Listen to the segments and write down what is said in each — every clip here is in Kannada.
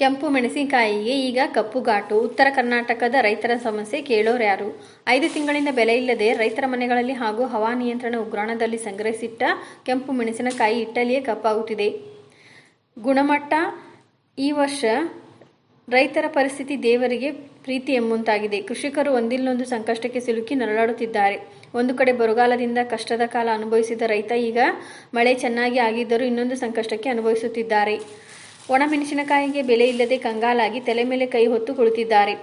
ಕೆಂಪು ಮೆಣಸಿನಕಾಯಿಗೆ ಈಗ ಕಪ್ಪು ಘಾಟು ಉತ್ತರ ಕರ್ನಾಟಕದ ರೈತರ ಸಮಸ್ಯೆ ಕೇಳೋರು ಯಾರು? ಐದು ತಿಂಗಳಿಂದ ಬೆಲೆ ಇಲ್ಲದೆ ರೈತರ ಮನೆಗಳಲ್ಲಿ ಹಾಗೂ ಹವಾನಿಯಂತ್ರಣ ಉಗ್ರಾಣದಲ್ಲಿ ಸಂಗ್ರಹಿಸಿಟ್ಟ ಕೆಂಪು ಮೆಣಸಿನಕಾಯಿ ಇಟ್ಟಲಿಯೇ ಕಪ್ಪಾಗುತ್ತಿದೆ. ಗುಣಮಟ್ಟ ಈ ವರ್ಷ ರೈತರ ಪರಿಸ್ಥಿತಿ ದೇವರಿಗೆ ಪ್ರೀತಿ ಎಂಬಂತಾಗಿದೆ. ಕೃಷಿಕರು ಒಂದಿಲ್ಲೊಂದು ಸಂಕಷ್ಟಕ್ಕೆ ಸಿಲುಕಿ ನರಳಾಡುತ್ತಿದ್ದಾರೆ. ಒಂದು ಕಡೆ ಬರಗಾಲದಿಂದ ಕಷ್ಟದ ಕಾಲ ಅನುಭವಿಸಿದ ರೈತ ಈಗ ಮಳೆ ಚೆನ್ನಾಗಿ ಆಗಿದ್ದರೂ ಇನ್ನೊಂದು ಸಂಕಷ್ಟಕ್ಕೆ ಅನುಭವಿಸುತ್ತಿದ್ದಾರೆ. ಒಣಮೆಣಸಿನಕಾಯಿಗೆ ಬೆಲೆ ಇಲ್ಲದೆ ಕಂಗಾಲಾಗಿ ತಲೆ ಮೇಲೆ ಕೈ ಹೊತ್ತು ಕುಳಿತಿದ್ದಾರೆ.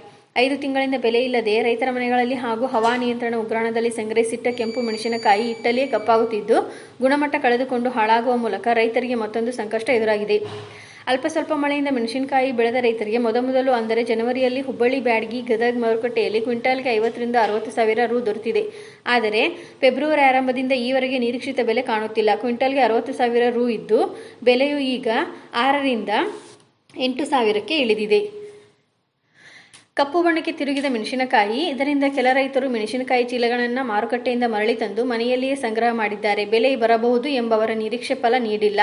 ಐದು ತಿಂಗಳಿಂದ ಬೆಲೆ ಇಲ್ಲದೆ ರೈತರ ಮನೆಗಳಲ್ಲಿ ಹಾಗೂ ಹವಾನಿಯಂತ್ರಣ ಉಗ್ರಾಣದಲ್ಲಿ ಸಂಗ್ರಹಿಸಿಟ್ಟ ಕೆಂಪು ಮೆಣಸಿನಕಾಯಿ ಇಟ್ಟಲ್ಲಿಯೇ ಕಪ್ಪಾಗುತ್ತಿದ್ದು, ಗುಣಮಟ್ಟ ಕಳೆದುಕೊಂಡು ಹಾಳಾಗುವ ಮೂಲಕ ರೈತರಿಗೆ ಮತ್ತೊಂದು ಸಂಕಷ್ಟ ಎದುರಾಗಿದೆ. ಅಲ್ಪ ಸ್ವಲ್ಪ ಮಳೆಯಿಂದ ಮೆಣಸಿನಕಾಯಿ ಬೆಳೆದ ರೈತರಿಗೆ ಮೊದಮೊದಲು ಅಂದರೆ ಜನವರಿಯಲ್ಲಿ ಹುಬ್ಬಳ್ಳಿ ಬ್ಯಾಡಗಿ, ಗದಗ, ಮಾರುಕಟ್ಟೆಯಲ್ಲಿ ಕ್ವಿಂಟಾಲ್ಗೆ ಐವತ್ತರಿಂದ ಅರವತ್ತು ಸಾವಿರ ರು ದೊರೆತಿದೆ. ಆದರೆ ಫೆಬ್ರವರಿ ಆರಂಭದಿಂದ ಈವರೆಗೆ ನಿರೀಕ್ಷಿತ ಬೆಲೆ ಕಾಣುತ್ತಿಲ್ಲ. ಕ್ವಿಂಟಾಲ್ಗೆ ಅರವತ್ತು ಸಾವಿರ ರು ಇದ್ದು, ಬೆಲೆಯು ಈಗ ಆರರಿಂದ ಎಂಟು ಸಾವಿರಕ್ಕೆ ಇಳಿದಿದೆ. ಕಪ್ಪು ಬಣ್ಣಕ್ಕೆ ತಿರುಗಿದ ಮೆಣಸಿನಕಾಯಿ, ಇದರಿಂದ ಕೆಲ ರೈತರು ಮೆಣಸಿನಕಾಯಿ ಚೀಲಗಳನ್ನು ಮಾರುಕಟ್ಟೆಯಿಂದ ಮರಳಿ ತಂದು ಮನೆಯಲ್ಲಿಯೇ ಸಂಗ್ರಹ ಮಾಡಿದ್ದಾರೆ. ಬೆಲೆ ಬರಬಹುದು ಎಂಬವರ ನಿರೀಕ್ಷೆ ಫಲ ನೀಡಿಲ್ಲ.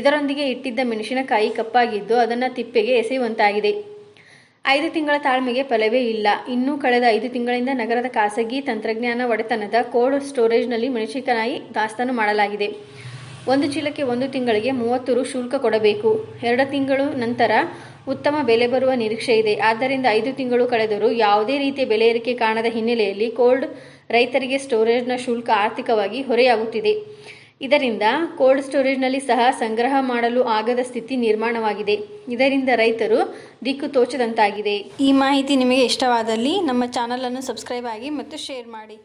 ಇದರೊಂದಿಗೆ ಇಟ್ಟಿದ್ದ ಮೆಣಸಿನಕಾಯಿ ಕಪ್ಪಾಗಿದ್ದು ಅದನ್ನು ತಿಪ್ಪೆಗೆ ಎಸೆಯುವಂತಾಗಿದೆ. ಐದು ತಿಂಗಳ ತಾಳ್ಮೆಗೆ ಫಲವೇ ಇಲ್ಲ. ಇನ್ನೂ ಕಳೆದ ಐದು ತಿಂಗಳಿಂದ ನಗರದ ಖಾಸಗಿ ತಂತ್ರಜ್ಞಾನ ಒಡೆತನದ ಕೋಲ್ಡ್ ಸ್ಟೋರೇಜ್ನಲ್ಲಿ ಮೆಣಸಿನಕಾಯಿ ದಾಸ್ತಾನು ಮಾಡಲಾಗಿದೆ. ಒಂದು ಚೀಲಕ್ಕೆ ಒಂದು ತಿಂಗಳಿಗೆ ಮೂವತ್ತು ರು ಶುಲ್ಕ ಕೊಡಬೇಕು. ಎರಡು ತಿಂಗಳು ನಂತರ ಉತ್ತಮ ಬೆಲೆ ಬರುವ ನಿರೀಕ್ಷೆ ಇದೆ. ಆದ್ದರಿಂದ ಐದು ತಿಂಗಳು ಕಳೆದರೂ ಯಾವುದೇ ರೀತಿಯ ಬೆಲೆ ಏರಿಕೆ ಕಾಣದ ಹಿನ್ನೆಲೆಯಲ್ಲಿ ಕೋಲ್ಡ್ ರೈತರಿಗೆ ಸ್ಟೋರೇಜ್ನ ಶುಲ್ಕ ಆರ್ಥಿಕವಾಗಿ ಹೊರೆಯಾಗುತ್ತಿದೆ. ಇದರಿಂದ ಕೋಲ್ಡ್ ಸ್ಟೋರೇಜ್ನಲ್ಲಿ ಸಹ ಸಂಗ್ರಹ ಮಾಡಲು ಆಗದ ಸ್ಥಿತಿ ನಿರ್ಮಾಣವಾಗಿದೆ. ಇದರಿಂದ ರೈತರು ದಿಕ್ಕು ತೋಚದಂತಾಗಿದೆ. ಈ ಮಾಹಿತಿ ನಿಮಗೆ ಇಷ್ಟವಾದಲ್ಲಿ ನಮ್ಮ ಚಾನಲನ್ನು ಸಬ್ಸ್ಕ್ರೈಬ್ ಆಗಿ ಮತ್ತು ಶೇರ್ ಮಾಡಿ.